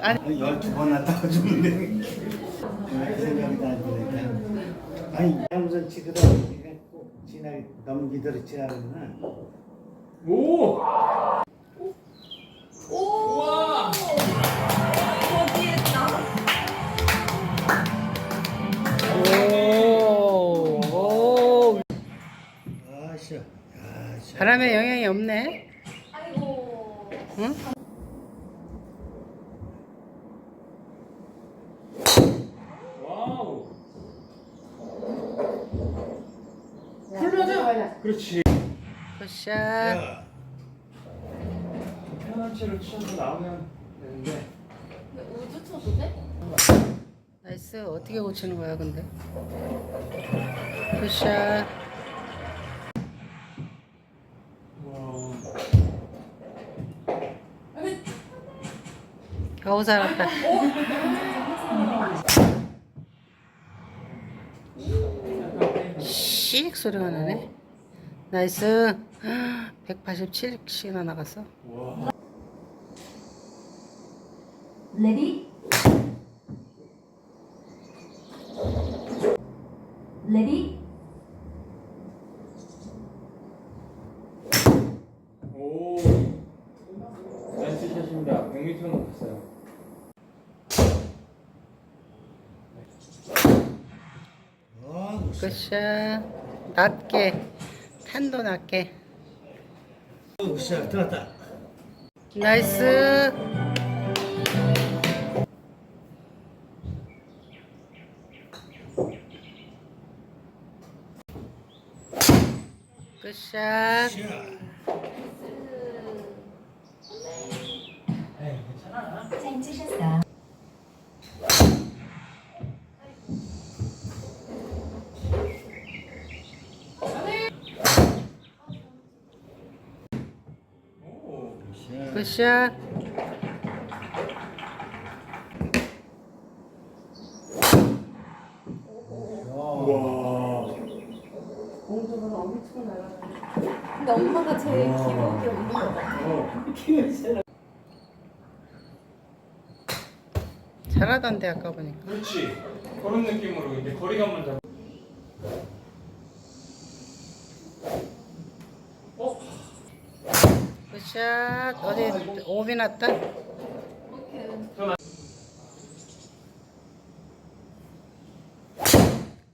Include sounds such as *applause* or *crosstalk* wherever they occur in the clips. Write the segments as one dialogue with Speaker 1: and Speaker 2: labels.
Speaker 1: 아니
Speaker 2: 열두 번 왔다가 죽는데 그 생각이 안 드니까 아니 치거든 이게 꼭 지나게 넘기도록 지나가면
Speaker 3: 오!
Speaker 4: 오!
Speaker 3: 와!
Speaker 4: 거기에 나.
Speaker 1: 오, 오
Speaker 2: 아샤 아샤
Speaker 1: 바람에 영향이 없네.
Speaker 4: 아이고.
Speaker 1: 응?
Speaker 3: 와우! 풀려자! 그렇지.
Speaker 1: 굿샷.
Speaker 2: 야,
Speaker 3: 편한 채로 치셔서 나오면 되는데.
Speaker 4: 우주 쳐도 돼?
Speaker 1: 나이스. 어떻게 고치는 거야, 근데? 굿샷.
Speaker 3: 와.
Speaker 1: 아우 살았다. 씩 소리가 나네. 나이스. 187씩이나 나갔어.
Speaker 3: 와.
Speaker 5: 레디 레디
Speaker 3: 오. 나이스 샷입니다. 100m는 갔어요.
Speaker 2: 아,
Speaker 1: 굿샷. 낮게. 탄도 낮게.
Speaker 2: 으쌰 들었다
Speaker 1: 나이스. 굿샷.
Speaker 3: 에이, 괜찮아.
Speaker 5: 잘 치셨어
Speaker 3: 오.
Speaker 2: 으쌰
Speaker 1: 굿샷.
Speaker 3: 와.
Speaker 4: 근데 엄마가 제일 기억이 없는 것 같아.
Speaker 3: 어.
Speaker 1: 잘하던데 아까 보니까.
Speaker 3: 그렇지. 그런 느낌으로 이제 거리감만 잡.
Speaker 1: 굿샷. 어디 오비 났다.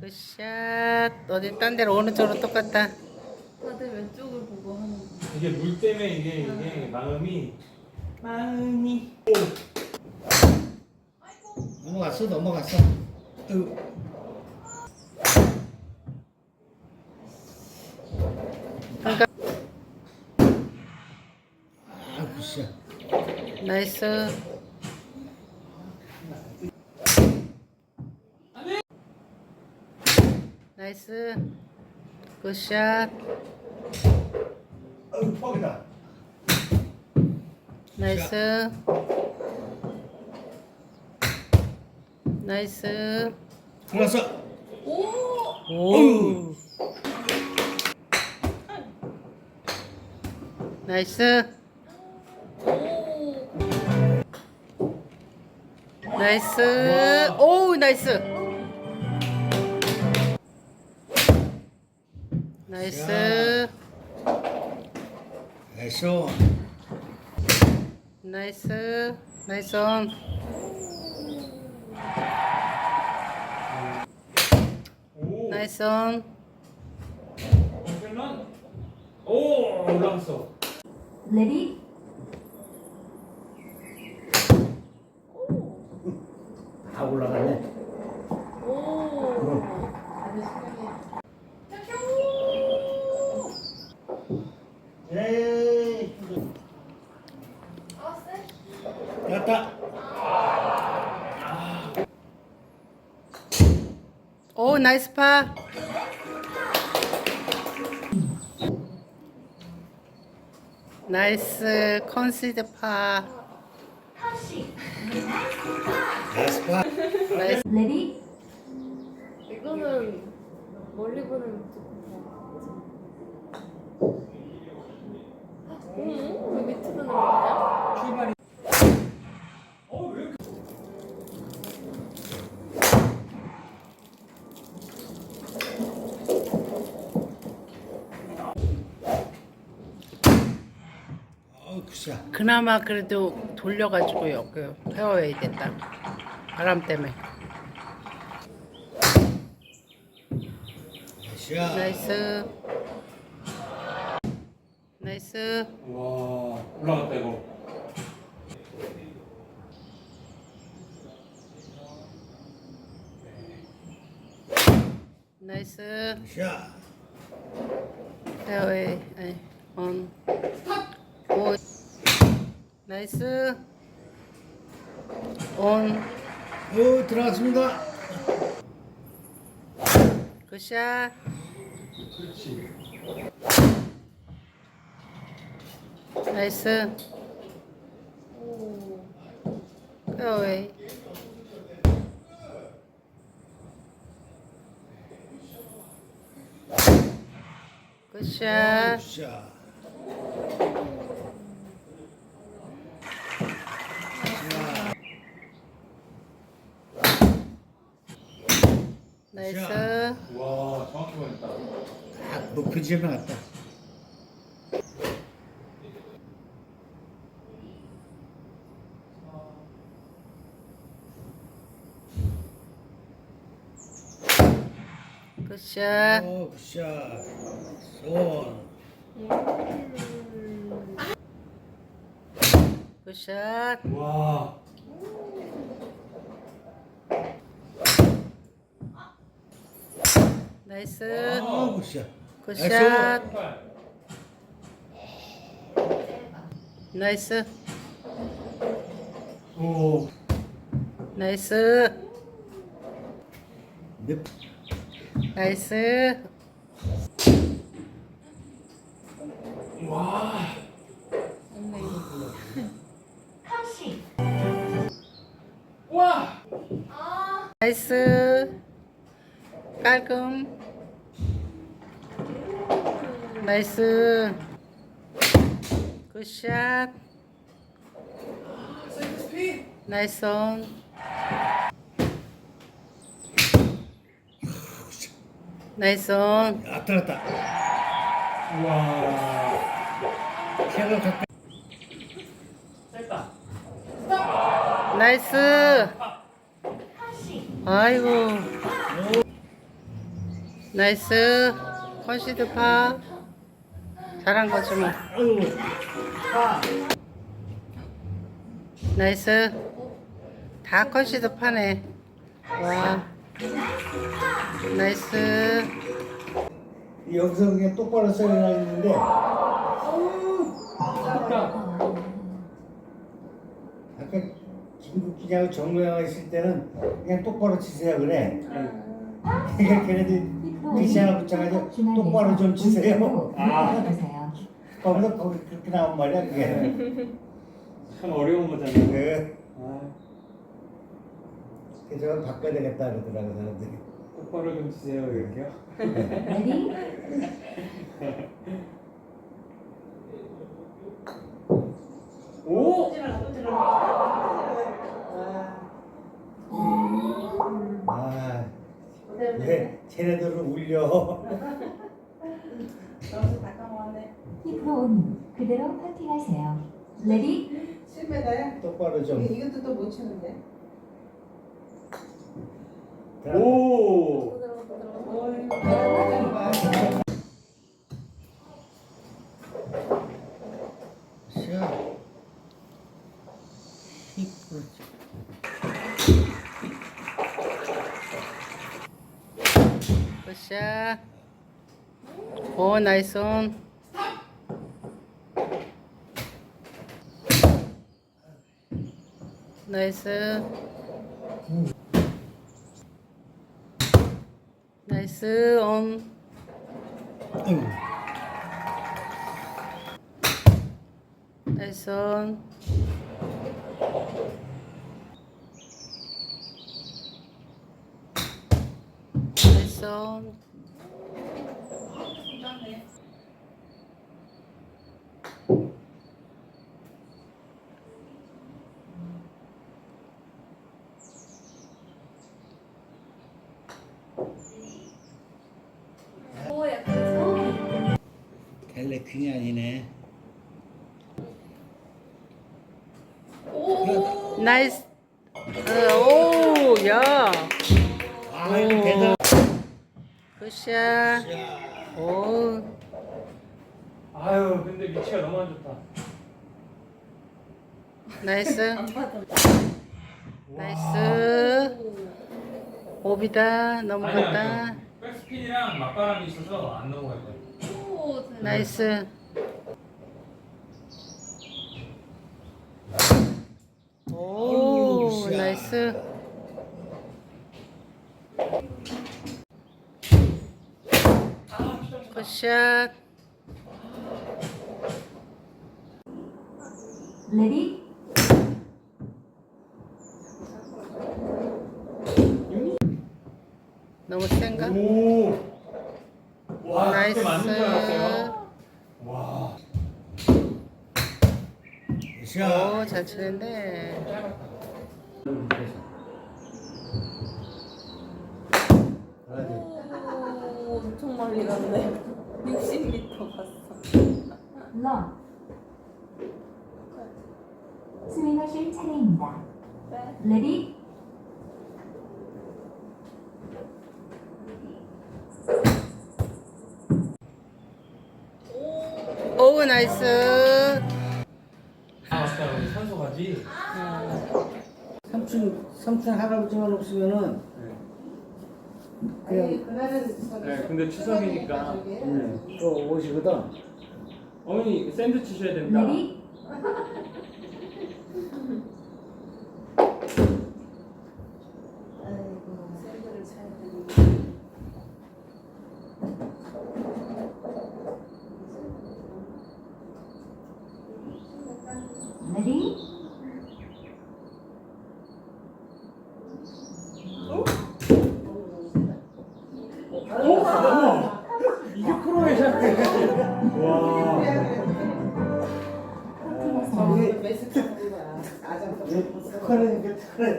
Speaker 1: 굿샷. 어디 딴 데로 오른쪽으로 똑같다.
Speaker 4: 다들 왼쪽을 보고 하는 거.
Speaker 3: 이게 물 때문에 이게 이게 마음이 마음이
Speaker 2: 넘어갔어 넘어갔어 으.
Speaker 1: 그러니까
Speaker 2: 아 으쌰
Speaker 1: 나이스. 나이스. 굿샷. 나이스. 나이스.
Speaker 2: 들었어
Speaker 4: 오!
Speaker 1: 오. 나이스. 나이스. 오, 나이스. 나이스. 나이스. 나이스 온. 나이스 온.
Speaker 3: 홈런. 오 올라갔어.
Speaker 5: 레디
Speaker 2: 다 올라가네
Speaker 4: 오! 아주 신기해.
Speaker 2: 에이
Speaker 4: 아, 쎄?
Speaker 2: 됐다
Speaker 1: 오, 나이스 파. 나이스 컨시드 파.
Speaker 2: 됐어
Speaker 1: 나이스.
Speaker 5: 레디
Speaker 4: 이거는 멀리 보는? 왜 밑으로 내려가냐?
Speaker 3: 출발이. 어왜
Speaker 2: 굿샷.
Speaker 1: 그나마 그래도 돌려가지고요. 그 페어웨이 됐다. 바람 때문에.
Speaker 2: 굿샷.
Speaker 1: 나이스. 나이스.
Speaker 3: 와 올라갔다 이거.
Speaker 1: 나이스.
Speaker 2: 굿샷.
Speaker 1: 페어웨이. 아니, 온. 오. 나이스. 온.
Speaker 2: 오, 들어갔습니다.
Speaker 1: 굿샷.
Speaker 3: 그렇지.
Speaker 1: 나이스. 페어웨이. 굿샷.
Speaker 2: 굿샷.
Speaker 1: 나이스.
Speaker 3: 와 정확히 보냈다.
Speaker 2: 딱 높은 지점에 갔다.
Speaker 1: 굿샷.
Speaker 2: 오, 굿샷. 손.
Speaker 1: 굿샷.
Speaker 3: 와.
Speaker 1: 나이스.
Speaker 2: 오, 굿샷.
Speaker 1: 굿샷. 나이스.
Speaker 3: 오.
Speaker 1: 나이스.
Speaker 2: 몇
Speaker 1: 나이스.
Speaker 3: 와. 와.
Speaker 1: 나이스. 깔끔. 나이스. 굿샷. 나이스 온. 나이스 온.
Speaker 2: 아, 들었다.
Speaker 3: 와.
Speaker 2: 캐럴 가까이.
Speaker 3: 됐다.
Speaker 1: 나이스. 아이고. 나이스. 컨시드 파. 잘한 거지 뭐.
Speaker 2: 아.
Speaker 1: 나이스. 다 컨시드 파네. 와. 나이스.
Speaker 2: 여기서 그냥 똑바로 써야 했는데 아까 김국기냐고 정모양가 있을 때는 그냥 똑바로 치세요 그래. 그러니까 걔네들 하나 붙여가지고 똑바로 좀 치세요.
Speaker 5: 아
Speaker 2: 거기서 거기 그렇게 나온 말이야 그게. *laughs*
Speaker 3: 참 어려운 거잖아.
Speaker 2: 그
Speaker 3: 아,
Speaker 2: 그래서 바꿔야 되겠다 그러더라고 사람들이.
Speaker 3: 똑바로 좀 치세요 이렇게요.
Speaker 5: 레디 *laughs*
Speaker 3: 오.
Speaker 2: 아, 왜 쟤네들을 울려?
Speaker 5: 힙으로 온 그대로 퍼팅하세요 레디
Speaker 6: 실패다야?
Speaker 2: 똑바로 좀.
Speaker 6: 이것도 또 못 치는데.
Speaker 3: 오.
Speaker 1: 오, 나이스 온. 나이스. 나이스 온.
Speaker 2: 아이고.
Speaker 1: 나이스 온. 나이스 온.
Speaker 4: 약간
Speaker 2: 갤레퀸이 아니네.
Speaker 1: 나이스. 어, 오, 야.
Speaker 2: 아 대단.
Speaker 1: 굿샷. 오,
Speaker 3: 아유 근데 위치가 너무 안 좋다.
Speaker 1: 나이스. 나이스. 오비다. 넘어갔다.
Speaker 3: 아니, 백스핀이랑 맞바람이 있어서 안 넘어갈 거야.
Speaker 4: 오.
Speaker 1: 나이스. 오,
Speaker 2: 굿샷.
Speaker 1: 나이스. 굿샷.
Speaker 5: 레디
Speaker 1: 너무 센가?
Speaker 3: 오. 와
Speaker 1: 나이스.
Speaker 3: 그때 맞는 줄 알았어요. 와.
Speaker 2: 샷.
Speaker 1: 오, 잘 치는데.
Speaker 4: 오, 엄청 멀리 갔네. 60m 갔어.
Speaker 5: 런 스윙하실 차례입니다.
Speaker 4: 네.
Speaker 5: 레디
Speaker 1: 오, 나이스.
Speaker 3: 아 우리 산소 가지.
Speaker 2: 삼촌 삼촌 할아버지만 없으면은 그냥
Speaker 3: 네 근데 추석이니까
Speaker 2: 음, 또 오시거든.
Speaker 3: 어머니 샌드 치셔야 됩니다. *laughs*
Speaker 4: 아이고, 샌드를 쳐야 되는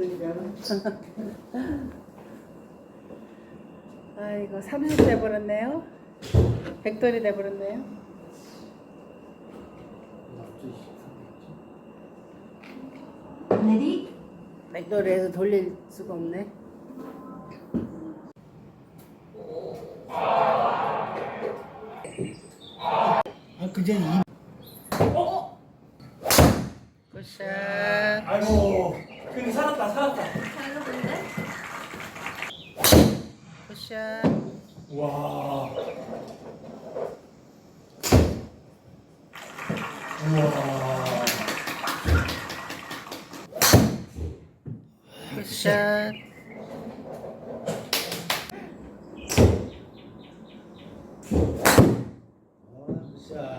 Speaker 2: 되니까는.
Speaker 1: 아이고, 30 돼버렸네요. 백돌이 돼버렸네요.
Speaker 5: 레디
Speaker 1: 백돌이에서 돌릴 수가 없네.
Speaker 2: 아 그제 이
Speaker 1: 굿샷.
Speaker 3: 아이고. 근데 살았다 살았다.
Speaker 4: 잘했는데?
Speaker 1: 굿샷.
Speaker 3: 와. 우와.
Speaker 1: 굿샷.
Speaker 2: 샷.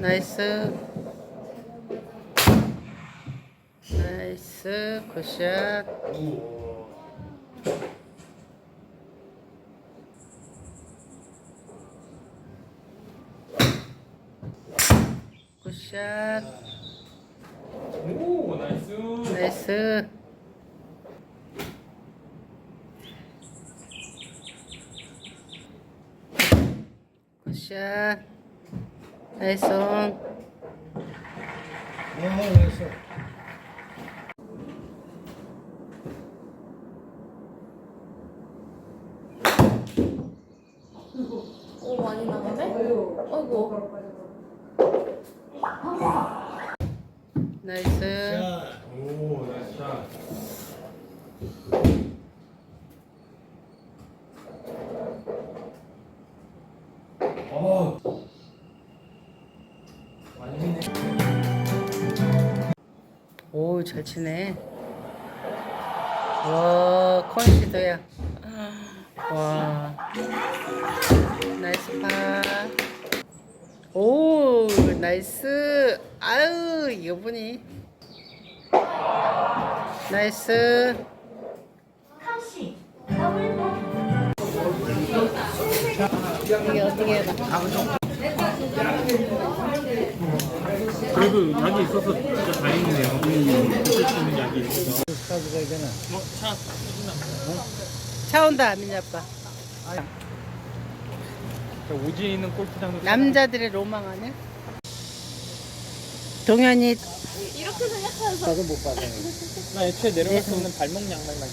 Speaker 1: 나이스. 나이스. 굿샷. 굿샷.
Speaker 3: 오 나이스.
Speaker 1: 나이스. 굿샷. 나이스. 온.
Speaker 2: 어, 나이스.
Speaker 4: 오, 많이 나가네? 아이고.
Speaker 1: 나이스.
Speaker 2: 샷.
Speaker 3: 오 나이스 샷. 어. 완전히
Speaker 1: 오, 잘 치네. 와, 컨시드야. 와. 나이스 파. 오, 나이스. 아유, 이거보니. 나이스. 이게 어떻게 해봐.
Speaker 3: 그래도 약이 있어서 진짜 다행이네요. 음, 쓸수 있는 약이 있어서.
Speaker 2: 가져가야 되나?
Speaker 3: 어, 차.
Speaker 1: 차 온다, 민이 아빠.
Speaker 3: 저 오지에 있는 골프장도
Speaker 1: 남자들의 로망 아니야? 동현이
Speaker 7: 이렇게 생각하는 사람
Speaker 3: 나도 못 받아. 나 애초에 내려갈 수 없는 발목 양말만.